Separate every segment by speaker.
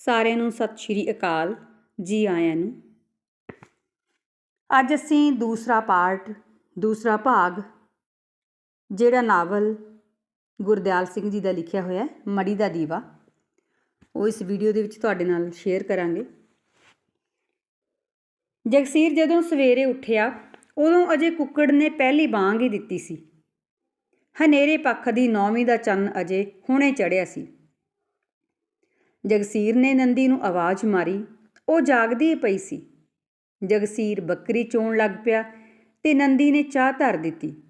Speaker 1: ਸਾਰਿਆਂ ਨੂੰ ਸਤਿ ਸ਼੍ਰੀ ਅਕਾਲ ਜੀ ਆਇਆਂ ਨੂੰ। ਅੱਜ ਅਸੀਂ ਦੂਸਰਾ ਪਾਰਟ ਦੂਸਰਾ ਭਾਗ, ਜਿਹੜਾ ਨਾਵਲ ਗੁਰਦਿਆਲ ਸਿੰਘ ਜੀ ਦਾ ਲਿਖਿਆ ਹੋਇਆ ਹੈ ਮੜੀ ਦਾ ਦੀਵਾ। ਉਹ ਇਸ ਵੀਡੀਓ ਦੇ ਵਿੱਚ ਤੁਹਾਡੇ ਨਾਲ ਸ਼ੇਅਰ ਕਰਾਂਗੇ। ਜਗਸੀਰ ਜਦੋਂ ਸਵੇਰੇ ਉੱਠਿਆ, ਉਦੋਂ ਅਜੇ ਕੁੱਕੜ ਨੇ ਪਹਿਲੀ ਬਾਂਗ ਹੀ ਦਿੱਤੀ ਸੀ। ਹਨੇਰੇ ਪੱਖ ਦੀ ਨੌਵੀਂ ਦਾ ਚੰਨ ਅਜੇ ਹੁਣੇ ਚੜਿਆ ਸੀ। ਜਗਸੀਰ ਨੇ ਨੰਦੀ ਨੂੰ ਆਵਾਜ਼ ਮਾਰੀ। ਉਹ ਜਾਗਦੀ ਪਈ ਸੀ। ਜਗਸੀਰ ਬੱਕਰੀ ਚੋਣ ਲੱਗ ਪਿਆ ਤੇ ਨੰਦੀ ਨੇ ਚਾਹ ਧਰ ਦਿੱਤੀ।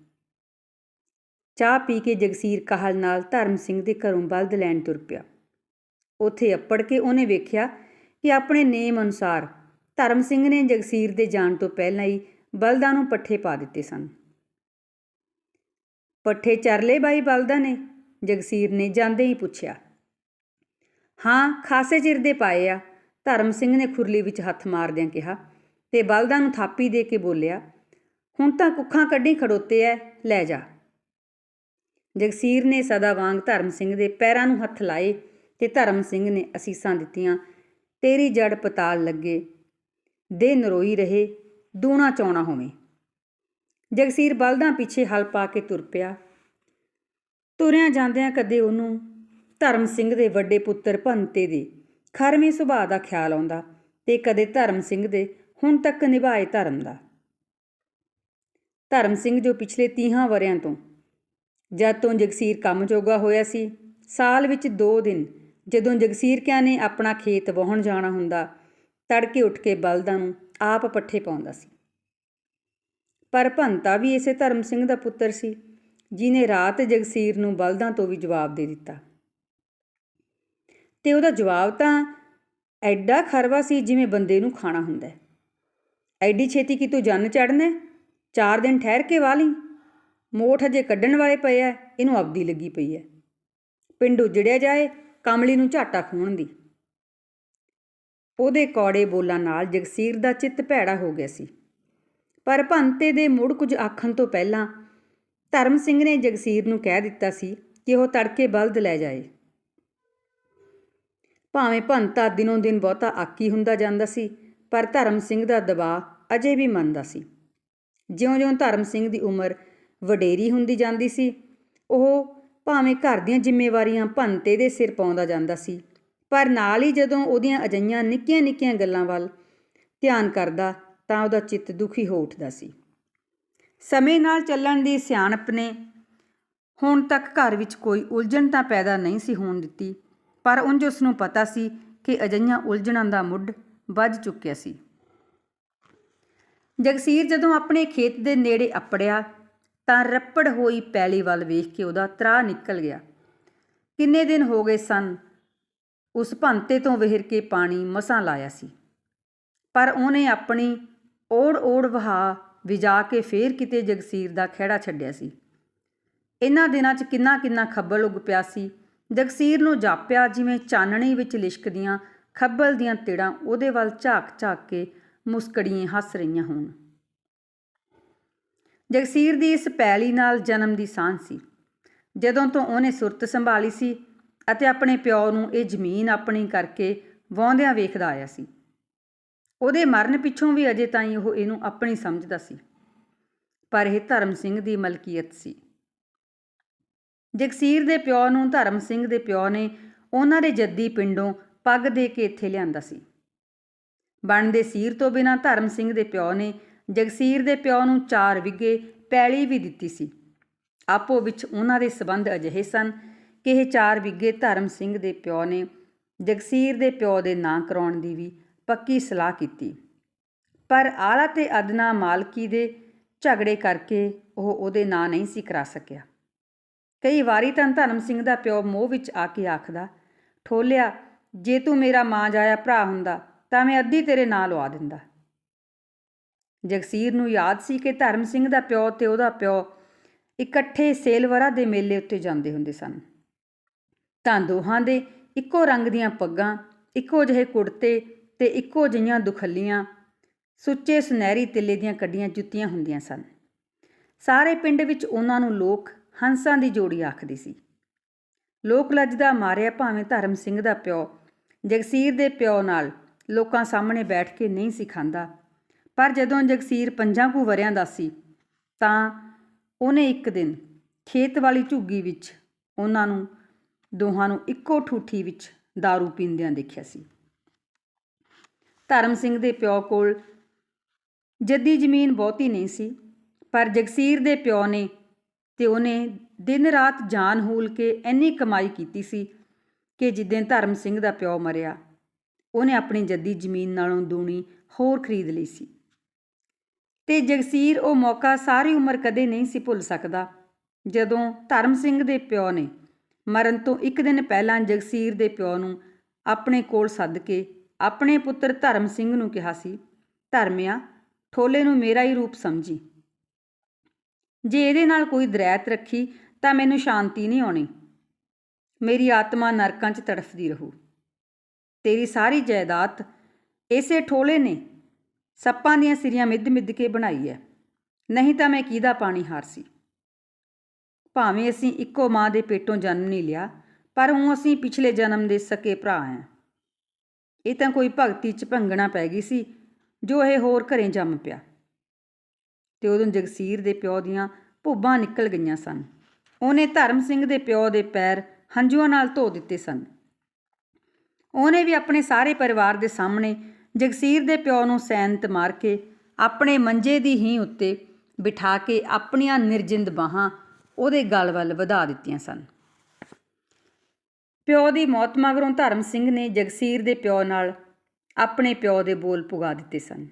Speaker 1: ਚਾਹ ਪੀ ਕੇ ਜਗਸੀਰ ਕਾਹਲ ਨਾਲ ਧਰਮ ਸਿੰਘ ਦੇ ਘਰੋਂ ਬਲਦ ਲੈਣ ਤੁਰ ਪਿਆ। ਉੱਥੇ ਅੱਪੜ ਕੇ ਉਹਨੇ ਵੇਖਿਆ ਕਿ ਆਪਣੇ ਨੇਮ ਅਨੁਸਾਰ ਧਰਮ ਸਿੰਘ ਨੇ ਜਗਸੀਰ ਦੇ ਜਾਣ ਤੋਂ ਪਹਿਲਾਂ ਹੀ ਬਲਦਾਂ ਨੂੰ ਪੱਠੇ ਪਾ ਦਿੱਤੇ ਸਨ। ਪੱਠੇ ਚਰਲੇ ਬਾਈ ਬਲਦਾਂ ਨੇ? ਜਗਸੀਰ ਨੇ ਜਾਂਦੇ ਹੀ ਪੁੱਛਿਆ। ਹਾਂ, ਖਾਸੇ ਚਿਰ ਦੇ ਪਾਏ ਆ। ਧਰਮ ਸਿੰਘ ਨੇ ਖੁਰਲੀ ਵਿੱਚ ਹੱਥ ਮਾਰਦਿਆਂ ਕਿਹਾ ਤੇ ਬਲਦਾਂ ਨੂੰ ਥਾਪੀ ਦੇ ਕੇ ਬੋਲਿਆ, ਹੁਣ ਤਾਂ ਕੁੱਖਾਂ ਕੱਢੀ ਖੜੋਤੇ ਐ, ਲੈ ਜਾ। ਜਗਸੀਰ ਨੇ ਸਦਾ ਵਾਂਗ ਧਰਮ ਸਿੰਘ ਦੇ ਪੈਰਾਂ ਨੂੰ ਹੱਥ ਲਾਏ ਤੇ ਧਰਮ ਸਿੰਘ ਨੇ ਅਸੀਸਾਂ ਦਿੱਤੀਆਂ, ਤੇਰੀ ਜੜ ਪਤਾਲ ਲੱਗੇ, ਦੇ ਨਰੋਈ ਰਹੇ, ਦੂਣਾ ਚੌਣਾ ਹੋਵੇਂ। ਜਗਸੀਰ ਬਲਦਾਂ ਪਿੱਛੇ ਹਲ ਪਾ ਕੇ ਤੁਰ ਪਿਆ। ਤੁਰਿਆਂ ਜਾਂਦਿਆਂ ਕਦੇ ਉਹਨੂੰ ਧਰਮ ਸਿੰਘ ਦੇ ਵੱਡੇ ਪੁੱਤਰ ਭੰਤੇ ਦੇ ਖਰਵੇਂ ਸੁਭਾਅ ਦਾ ਖਿਆਲ ਆਉਂਦਾ ਤੇ ਕਦੇ ਧਰਮ ਸਿੰਘ ਦੇ ਹੁਣ ਤੱਕ ਨਿਭਾਏ ਧਰਮ ਦਾ। ਧਰਮ ਸਿੰਘ ਜੋ ਪਿਛਲੇ 30 ਵਰਿਆਂ ਤੋਂ ਜਦ ਤੋਂ ਜਗਸੀਰ ਕੰਮ ਜੋਗਾ ਹੋਇਆ ਸੀ, ਸਾਲ ਵਿੱਚ 2 ਦਿਨ ਜਦੋਂ ਜਗਸੀਰ ਕਿਆ ਨੇ ਆਪਣਾ ਖੇਤ ਵਾਹਣ ਜਾਣਾ ਹੁੰਦਾ, ਤੜਕੇ ਉੱਠ ਕੇ ਬਲਦਾਂ ਨੂੰ ਆਪ ਪੱਠੇ ਪਾਉਂਦਾ ਸੀ। ਪਰ ਭੰਤਾ ਵੀ ਇਸੇ ਧਰਮ ਸਿੰਘ ਦਾ ਪੁੱਤਰ ਸੀ ਜਿਨੇ ਰਾਤ ਜਗਸੀਰ ਨੂੰ ਬਲਦਾਂ ਤੋਂ ਵੀ ਜਵਾਬ ਦੇ ਦਿੱਤਾ। ਤੇ ਉਹਦਾ ਜਵਾਬ ਤਾਂ ਐਡਾ ਖਰਵਾ ਸੀ ਜਿਵੇਂ ਬੰਦੇ ਨੂੰ ਖਾਣਾ ਹੁੰਦਾ ਐਡੀ ਛੇਤੀ ਕਿ ਤੂੰ ਜੰਨ ਚੜਨਾ ਚਾਰ ਦਿਨ ਠਹਿਰ ਕੇ ਵਾਲੀ ਮੋਠ ਹਜੇ ਕੱਢਣ ਵਾਲੇ ਪਏ ਐ ਇਹਨੂੰ ਆਪਦੀ ਲੱਗੀ ਪਈ ਐ ਪਿੰਡ ਉਜੜਿਆ ਜਾਏ, ਕਮਲੀ ਨੂੰ ਝਾਟਾ ਖੂਣ ਦੀ। ਉਹਦੇ ਕੌੜੇ ਬੋਲਾਂ ਨਾਲ ਜਗਸੀਰ ਦਾ ਚਿੱਤ ਭੈੜਾ ਹੋ ਗਿਆ ਸੀ। ਪਰ ਭੰਤੇ ਦੇ ਮੁੜ ਕੁਝ ਆਖਣ ਤੋਂ ਪਹਿਲਾਂ ਧਰਮ ਸਿੰਘ ਨੇ ਜਗਸੀਰ ਨੂੰ ਕਹਿ ਦਿੱਤਾ ਸੀ ਕਿ ਉਹ ਤੜਕੇ ਬਲਦ ਲੈ ਜਾਏ। ਭਾਵੇਂ ਭੰਤਾ ਦਿਨੋਂ ਦਿਨ ਬਹੁਤਾ ਆਕੀ ਹੁੰਦਾ ਜਾਂਦਾ ਸੀ, ਪਰ ਧਰਮ ਸਿੰਘ ਦਾ ਦਬਾਅ ਅਜੇ ਵੀ ਮੰਨਦਾ ਸੀ। ਜਿਉਂ-ਜਿਉਂ ਧਰਮ ਸਿੰਘ ਦੀ ਉਮਰ ਵਡੇਰੀ ਹੁੰਦੀ ਜਾਂਦੀ ਸੀ, ਉਹ ਭਾਵੇਂ ਘਰ ਦੀਆਂ ਜ਼ਿੰਮੇਵਾਰੀਆਂ ਭੰਤੇ ਦੇ ਸਿਰ ਪਾਉਂਦਾ ਜਾਂਦਾ ਸੀ, ਪਰ ਨਾਲ ਹੀ ਜਦੋਂ ਉਹਦੀਆਂ ਅਜਈਆਂ ਨਿੱਕੀਆਂ-ਨਿੱਕੀਆਂ ਗੱਲਾਂ ਵੱਲ ਧਿਆਨ ਕਰਦਾ, ਤਾਂ ਉਹਦਾ ਚਿੱਤ ਦੁਖੀ ਹੋ ਉੱਠਦਾ ਸੀ। ਸਮੇਂ ਨਾਲ ਚੱਲਣ ਦੀ ਸਿਆਣਪ ਨੇ ਹੁਣ ਤੱਕ ਘਰ ਵਿੱਚ ਕੋਈ ਉਲਝਣ ਤਾਂ ਪੈਦਾ ਨਹੀਂ ਸੀ ਹੋਣ ਦਿੱਤੀ ਪਰ ਉਂਝ ਉਸ ਨੂੰ ਪਤਾ ਸੀ ਕਿ ਅਜਈਆਂ ਉਲਝਣਾਂ ਦਾ ਮੁੱਢ ਵੱਜ ਚੁੱਕਿਆ ਸੀ। ਜਗਸੀਰ ਜਦੋਂ ਆਪਣੇ ਖੇਤ ਦੇ ਨੇੜੇ ਅੱਪੜਿਆ ਤਾਂ ਰੱਪੜ ਹੋਈ ਪੈਲੀ ਵੱਲ ਵੇਖ ਕੇ ਉਹਦਾ ਤਰਾ ਨਿਕਲ ਗਿਆ। ਕਿੰਨੇ ਦਿਨ ਹੋ ਗਏ ਸਨ, ਉਸ ਭੰਤੇ ਤੋਂ ਵਹਿਰ ਕੇ ਪਾਣੀ ਮਸਾਂ ਲਾਇਆ ਸੀ। ਪਰ ਉਹਨੇ ਆਪਣੀ ਓੜ-ਓੜ ਵਹਾ ਵਿਜਾ ਕੇ ਫੇਰ ਕਿਤੇ ਜਗਸੀਰ ਦਾ ਖਹਿੜਾ ਛੱਡਿਆ ਸੀ। ਇਹਨਾਂ ਦਿਨਾਂ 'ਚ ਕਿੰਨਾ ਕਿੰਨਾ ਖੱਬਲ ਉੱਗ ਪਿਆ ਸੀ ਜਗਸੀਰ ਨੂੰ ਜਾਪਿਆ ਜਿਵੇਂ ਚਾਨਣੀ ਵਿੱਚ ਲਿਸ਼ਕਦੀਆਂ ਖੱਬਲ ਦੀਆਂ ਤਿੜਾਂ ਉਹਦੇ ਵੱਲ ਝਾਕ-ਝਾਕ ਕੇ ਮੁਸਕੜੀਆਂ ਹੱਸ ਰਹੀਆਂ ਹੋਣ। ਜਗਸੀਰ ਦੀ ਇਸ ਪੈਲੀ ਨਾਲ ਜਨਮ ਦੀ ਸਾਂਝ ਸੀ। ਜਦੋਂ ਤੋਂ ਉਹਨੇ ਸੁਰਤ ਸੰਭਾਲੀ ਸੀ ਅਤੇ ਆਪਣੇ ਪਿਓ ਨੂੰ ਇਹ ਜ਼ਮੀਨ ਆਪਣੀ ਕਰਕੇ ਵਾਹੁੰਦਿਆਂ ਵੇਖਦਾ ਆਇਆ ਸੀ। ਉਹਦੇ ਮਰਨ ਪਿੱਛੋਂ ਵੀ ਅਜੇ ਤਾਈਂ ਉਹ ਇਹਨੂੰ ਆਪਣੀ ਸਮਝਦਾ ਸੀ। ਪਰ ਇਹ ਧਰਮ ਸਿੰਘ ਦੀ ਮਲਕੀਅਤ ਸੀ। ਜਗਸੀਰ ਦੇ ਪਿਓ ਨੂੰ, ਧਰਮ ਸਿੰਘ ਦੇ ਪਿਓ ਨੇ ਉਹਨਾਂ ਦੇ ਜੱਦੀ ਪਿੰਡੋਂ ਪੱਗ ਦੇ ਕੇ ਇੱਥੇ ਲਿਆਂਦਾ ਸੀ। ਬਣਦੇ ਸੀਰ ਤੋਂ ਬਿਨਾ ਧਰਮ ਸਿੰਘ ਦੇ ਪਿਓ ਨੇ ਜਗਸੀਰ ਦੇ ਪਿਓ ਨੂੰ 4 ਵਿਗੇ ਪੈਲੀ ਵੀ ਦਿੱਤੀ ਸੀ। ਆਪੋ ਵਿੱਚ ਉਹਨਾਂ ਦੇ ਸਬੰਧ ਅਜਿਹੇ ਸਨ ਕਿ ਇਹ 4 ਵਿਗੇ ਧਰਮ ਸਿੰਘ ਦੇ ਪਿਓ ਨੇ ਜਗਸੀਰ ਦੇ ਪਿਓ ਦੇ ਨਾਂ ਕਰਾਉਣ ਦੀ ਵੀ ਪੱਕੀ ਸਲਾਹ ਕੀਤੀ। ਪਰ ਆਲਾ ਤੇ ਅਦਨਾ ਮਾਲਕੀ ਦੇ ਝਗੜੇ ਕਰਕੇ ਉਹ ਉਹਦੇ ਨਾਂ ਨਹੀਂ ਸੀ ਕਰਾ ਸਕਿਆ। ਕਈ ਵਾਰੀ ਤਾਂ ਧਰਮ ਸਿੰਘ ਦਾ ਪਿਓ ਮੋਹ ਵਿੱਚ ਆ ਕੇ ਆਖਦਾ, ਠੋਲਿਆ, ਜੇ ਤੂੰ ਮੇਰਾ ਮਾਂ ਜਾਇਆ ਭਰਾ ਹੁੰਦਾ, ਤਾਂ ਮੈਂ ਅੱਧੀ ਤੇਰੇ ਨਾਂ ਲਵਾ ਦਿੰਦਾ। ਜਗਸੀਰ ਨੂੰ ਯਾਦ ਸੀ ਕਿ ਧਰਮ ਸਿੰਘ ਦਾ ਪਿਓ ਤੇ ਉਹਦਾ ਪਿਓ ਇਕੱਠੇ ਸੇਲਵਰਾ ਦੇ ਮੇਲੇ ਉੱਤੇ ਜਾਂਦੇ ਹੁੰਦੇ ਸਨ। ਤਾਂ ਦੋਹਾਂ ਦੇ ਇੱਕੋ ਰੰਗ ਦੀਆਂ ਪੱਗਾਂ, ਇੱਕੋ ਜਿਹੇ ਕੁੜਤੇ ਤੇ ਇੱਕੋ ਜਿਹੀਆਂ ਦੁਖੱਲੀਆਂ, ਸੁੱਚੇ ਸੁਨਹਿਰੀ ਤਿੱਲੇ ਦੀਆਂ ਕੱਡੀਆਂ ਜੁੱਤੀਆਂ ਹੁੰਦੀਆਂ ਸਨ। ਸਾਰੇ ਪਿੰਡ ਵਿੱਚ ਉਹਨਾਂ ਨੂੰ ਲੋਕ ਹੰਸਾਂ ਦੀ ਜੋੜੀ ਆਖਦੀ ਸੀ। ਲੋਕ ਲੱਜਦਾ ਮਾਰਿਆ ਭਾਵੇਂ ਧਰਮ ਸਿੰਘ ਦਾ ਪਿਓ, ਜਗਸੀਰ ਦੇ ਪਿਓ ਨਾਲ ਲੋਕਾਂ ਸਾਹਮਣੇ ਬੈਠ ਕੇ ਨਹੀਂ ਸੀ ਪਰ ਜਦੋਂ ਜਗਸੀਰ ਪੰਜਾਂ ਕੁ ਵਰਿਆਂ ਦਾ ਸੀ, ਤਾਂ ਉਹਨੇ ਇੱਕ ਦਿਨ ਖੇਤ ਵਾਲੀ ਝੁੱਗੀ ਵਿੱਚ ਉਹਨਾਂ ਨੂੰ, ਦੋਹਾਂ ਨੂੰ ਇੱਕੋ ਠੂਠੀ ਵਿੱਚ दारू ਪੀਂਦਿਆਂ ਦੇਖਿਆ ਸੀ। ਧਰਮ ਸਿੰਘ ਦੇ ਪਿਓ ਕੋਲ ਜੱਦੀ ਜ਼ਮੀਨ ਬਹੁਤੀ ਨਹੀਂ ਸੀ, ਪਰ ਜਗਸੀਰ ਦੇ ਪਿਓ ਨੇ ਤੇ ਉਹਨੇ ਦਿਨ ਰਾਤ ਜਾਨ ਹੂਲ ਕੇ ਇੰਨੀ ਕਮਾਈ ਕੀਤੀ ਸੀ ਕਿ ਜਿੱਦਾਂ ਧਰਮ ਸਿੰਘ ਦਾ ਪਿਓ ਮਰਿਆ, ਉਹਨੇ ਆਪਣੀ ਜੱਦੀ ਜ਼ਮੀਨ ਨਾਲੋਂ ਦੂਣੀ ਹੋਰ ਖਰੀਦ ਲਈ ਸੀ। ਤੇ ਜਗਸੀਰ ਉਹ ਮੌਕਾ ਸਾਰੀ ਉਮਰ ਕਦੇ ਨਹੀਂ ਸੀ ਭੁੱਲ ਸਕਦਾ, ਜਦੋਂ ਧਰਮ ਸਿੰਘ ਦੇ ਪਿਓ ਨੇ ਮਰਨ ਤੋਂ ਇੱਕ ਦਿਨ ਪਹਿਲਾਂ ਜਗਸੀਰ ਦੇ ਪਿਓ ਨੂੰ ਆਪਣੇ ਕੋਲ ਸੱਦ ਕੇ ਆਪਣੇ ਪੁੱਤਰ ਧਰਮ ਸਿੰਘ ਨੂੰ ਕਿਹਾ ਸੀ, ਧਰਮਿਆ, ਠੋਲੇ ਨੂੰ ਮੇਰਾ ਹੀ ਰੂਪ ਸਮਝੀ। ਜੇ ਇਹਦੇ ਨਾਲ ਕੋਈ ਦਰੈਤ ਰੱਖੀ, ਤਾਂ ਮੈਨੂੰ ਸ਼ਾਂਤੀ ਨਹੀਂ ਆਉਣੀ। ਮੇਰੀ ਆਤਮਾ ਨਰਕਾਂ 'ਚ ਤੜਫਦੀ ਰਹੂ। ਤੇਰੀ ਸਾਰੀ ਜਾਇਦਾਦ ਇਸੇ ਠੋਲੇ ਨੇ। ਸੱਪਾਂ ਦੀਆਂ ਸਿਰੀਆਂ ਮਿੱਧ-ਮਿੱਧ ਕੇ ਬਣਾਈ ਹੈ ਨਹੀਂ ਤਾਂ ਮੈਂ ਕਿਹਦਾ ਪਾਣੀ ਹਾਰ ਸੀ? ਭਾਵੇਂ ਅਸੀਂ ਇੱਕੋ ਮਾਂ ਦੇ ਪੇਟੋਂ ਜਨਮ ਨਹੀਂ ਲਿਆ, ਪਰ ਹੁਣ ਅਸੀਂ ਪਿਛਲੇ ਜਨਮ ਦੇ ਸਕੇ ਭਰਾ ਹਾਂ ਇਹ ਤਾਂ ਕੋਈ ਭਗਤੀ ਚ ਭੰਗਣਾ ਪੈ ਗਈ ਸੀ, ਜੋ ਇਹ ਹੋਰ ਘਰੇ ਜੰਮ ਪਿਆ। ਤੇ ਉਦੋਂ ਜਗਸੀਰ ਦੇ ਪਿਓ ਦੀਆਂ ਭੁੱਬਾਂ ਨਿਕਲ ਗਈਆਂ ਸਨ। ਉਹਨੇ ਧਰਮ ਸਿੰਘ ਦੇ ਪਿਓ ਦੇ ਪੈਰ ਹੰਝੂਆਂ ਨਾਲ ਧੋ ਦਿੱਤੇ ਸਨ। ਉਹਨੇ ਵੀ ਆਪਣੇ ਸਾਰੇ ਪਰਿਵਾਰ ਦੇ ਸਾਹਮਣੇ ਜਗਸੀਰ ਦੇ ਪਿਓ ਨੂੰ ਸੈਨਤ ਮਾਰ ਕੇ ਆਪਣੇ ਮੰਜੇ ਦੀ ਹੀ ਉੱਤੇ ਬਿਠਾ ਕੇ ਆਪਣੀਆਂ ਨਿਰਜਿੰਦ ਬਾਹਾਂ ਉਹਦੇ ਗਲ ਵੱਲ ਵਧਾ ਦਿੱਤੀਆਂ ਸਨ। ਪਿਓ ਦੀ ਮੌਤ ਮਗਰੋਂ ਧਰਮ ਸਿੰਘ ਨੇ ਜਗਸੀਰ ਦੇ ਪਿਓ ਨਾਲ ਆਪਣੇ ਪਿਓ ਦੇ ਬੋਲ ਪੁਗਾ ਦਿੱਤੇ ਸਨ।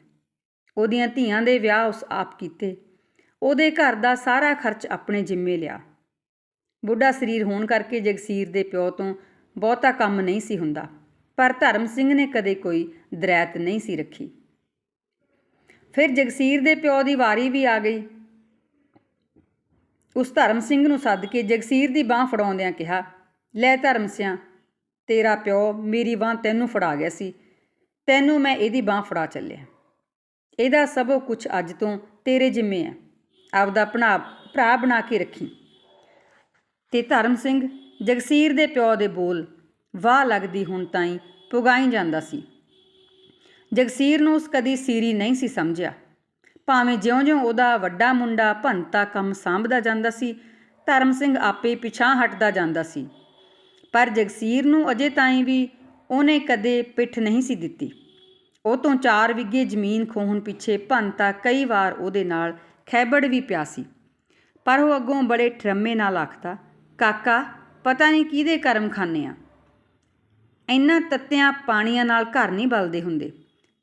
Speaker 1: ਉਹਦੀਆਂ ਧੀਆਂ ਦੇ ਵਿਆਹ ਉਸ ਆਪ ਕੀਤੇ। ਉਹਦੇ ਘਰ ਦਾ ਸਾਰਾ ਖਰਚ ਆਪਣੇ ਜ਼ਿੰਮੇ ਲਿਆ। ਬੁੱਢਾ ਸਰੀਰ ਹੋਣ ਕਰਕੇ ਜਗਸੀਰ ਦੇ ਪਿਓ ਤੋਂ ਬਹੁਤਾ ਕੰਮ ਨਹੀਂ ਸੀ ਹੁੰਦਾ, ਪਰ ਧਰਮ ਸਿੰਘ ਨੇ ਕਦੇ ਕੋਈ ਦਰੈਤ ਨਹੀਂ ਸੀ ਰੱਖੀ। ਫਿਰ ਜਗਸੀਰ ਦੇ ਪਿਓ ਦੀ ਵਾਰੀ ਵੀ ਆ ਗਈ। ਉਸ ਧਰਮ ਸਿੰਘ ਨੂੰ ਸੱਦ ਕੇ ਜਗਸੀਰ ਦੀ ਬਾਹ ਫੜਾਉਂਦਿਆਂ ਕਿਹਾ, ਲੈ ਧਰਮ ਸਿਆ, ਤੇਰਾ ਪਿਓ ਮੇਰੀ ਬਾਹ ਤੈਨੂੰ ਫੜਾ ਗਿਆ ਸੀ, ਤੈਨੂੰ ਮੈਂ ਇਹਦੀ ਬਾਹ ਫੜਾ ਚੱਲਿਆ। ਇਹਦਾ ਸਭੋ ਕੁਝ ਅੱਜ ਤੋਂ ਤੇਰੇ ਜਿੰਮੇ ਹੈ। ਆਪਦਾ ਭਣਾ, ਭਰਾ ਬਣਾ ਕੇ ਰੱਖੀ। ਤੇ ਧਰਮ ਸਿੰਘ ਜਗਸੀਰ ਦੇ ਪਿਓ ਦੇ ਬੋਲ ਵਾਹ ਲੱਗਦੀ ਹੁਣ ਤਾਈਂ ਪੁਗਾਈ ਜਾਂਦਾ ਸੀ। ਜਗਸੀਰ ਨੂੰ ਉਸ ਕਦੀ ਸੀਰੀ ਨਹੀਂ ਸੀ ਸਮਝਿਆ। ਭਾਵੇਂ ਜਿਉਂ-ਜਿਉਂ ਉਹਦਾ ਵੱਡਾ ਮੁੰਡਾ ਭੰਤਾ ਕੰਮ ਸਾਂਭਦਾ ਜਾਂਦਾ ਸੀ, ਧਰਮ ਸਿੰਘ ਆਪੇ ਪਿਛਾਂ ਹਟਦਾ ਜਾਂਦਾ ਸੀ। ਪਰ ਜਗਸੀਰ ਨੂੰ ਅਜੇ ਤਾਈਂ ਵੀ ਉਹਨੇ ਕਦੇ ਪਿੱਠ ਨਹੀਂ ਸੀ ਦਿੱਤੀ। ਉਹ ਤੋਂ 4 ਵਿਗੇ ਜ਼ਮੀਨ ਖੋਹਣ ਪਿੱਛੇ ਭੰਤਾ ਕਈ ਵਾਰ ਉਹਦੇ ਨਾਲ ਖੈਬੜ ਵੀ ਪਿਆ ਸੀ। ਪਰ ਉਹ ਅੱਗੋਂ ਬੜੇ ਠਰਮੇ ਨਾਲ ਆਖਦਾ, ਕਾਕਾ, ਪਤਾ ਨਹੀਂ ਕਿਹਦੇ ਕਰਮ ਖਾਨੇ ਆ। ਇੰਨਾ ਤੱਤਿਆਂ ਪਾਣੀਆਂ ਨਾਲ ਘਰ ਨਹੀਂ ਬਲਦੇ ਹੁੰਦੇ।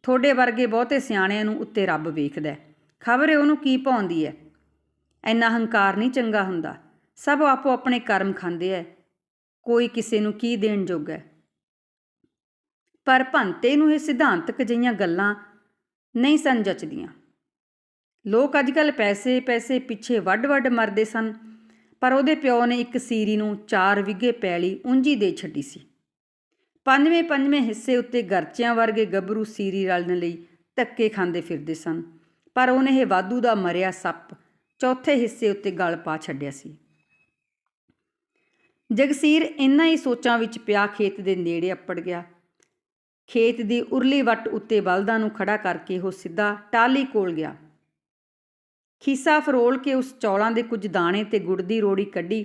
Speaker 1: ਥੋੜੇ ਵਰਗੇ ਬਹੁਤੇ ਸਿਆਣਿਆਂ ਨੂੰ ਉੱਤੇ ਰੱਬ ਵੇਖਦਾ ਖਬਰੇ ਉਹਨੂੰ ਕੀ ਪਾਉਂਦੀ ਐ ਇੰਨਾ ਹੰਕਾਰ ਨਹੀਂ ਚੰਗਾ ਹੁੰਦਾ। ਸਭ ਆਪੋ ਆਪਣੇ ਕਰਮ ਖਾਂਦੇ ਐ ਕੋਈ ਕਿਸੇ ਨੂੰ ਕੀ ਦੇਣ ਜੋਗਾ ਹੈ। ਪਰ ਭੰਤੇ ਨੂੰ ਇਹ ਸਿਧਾਂਤਕ ਜਿਹੀਆਂ ਗੱਲਾਂ ਨਹੀਂ ਸਨ ਜਚਦੀਆਂ। ਲੋਕ ਅੱਜਕੱਲ ਪੈਸੇ ਪੈਸੇ ਪਿੱਛੇ ਵੱਡ-ਵੱਡ ਮਰਦੇ ਸਨ, ਪਰ ਉਹਦੇ ਪਿਓ ਨੇ ਇੱਕ ਸੀਰੀ ਨੂੰ 4 ਵਿਗੇ ਪੈਲੀ ਉਂਝੀ ਦੇ ਛੱਡੀ ਸੀ। ਪੰਜਵੇਂ ਪੰਜਵੇਂ ਹਿੱਸੇ ਉੱਤੇ ਗਰਚਿਆਂ ਵਰਗੇ ਗੱਭਰੂ ਸੀਰੀ ਰਲਣ ਲਈ ਧੱਕੇ ਖਾਂਦੇ ਫਿਰਦੇ ਸਨ, ਪਰ ਉਹਨੇ ਇਹ ਵਾਧੂ ਦਾ ਮਰਿਆ ਸੱਪ ਚੌਥੇ ਹਿੱਸੇ ਉੱਤੇ ਗਲ ਪਾ ਛੱਡਿਆ ਸੀ। ਜਗਸੀਰ ਇੰਨਾ ਹੀ ਸੋਚਾਂ ਵਿੱਚ ਪਿਆ ਖੇਤ ਦੇ ਨੇੜੇ ਅੱਪੜ ਗਿਆ ਖੇਤ ਦੀ ਉਰਲੀ ਵੱਟ ਉੱਤੇ ਬਲਦਾਂ ਨੂੰ ਖੜਾ ਕਰਕੇ ਉਹ ਸਿੱਧਾ ਟਾਲੀ ਕੋਲ ਗਿਆ। ਖੀਸਾ ਫਰੋਲ ਕੇ ਉਸ ਚੌਲਾਂ ਦੇ ਕੁਝ ਦਾਣੇ ਤੇ ਗੁੜ ਦੀ ਰੋੜੀ ਕੱਢੀ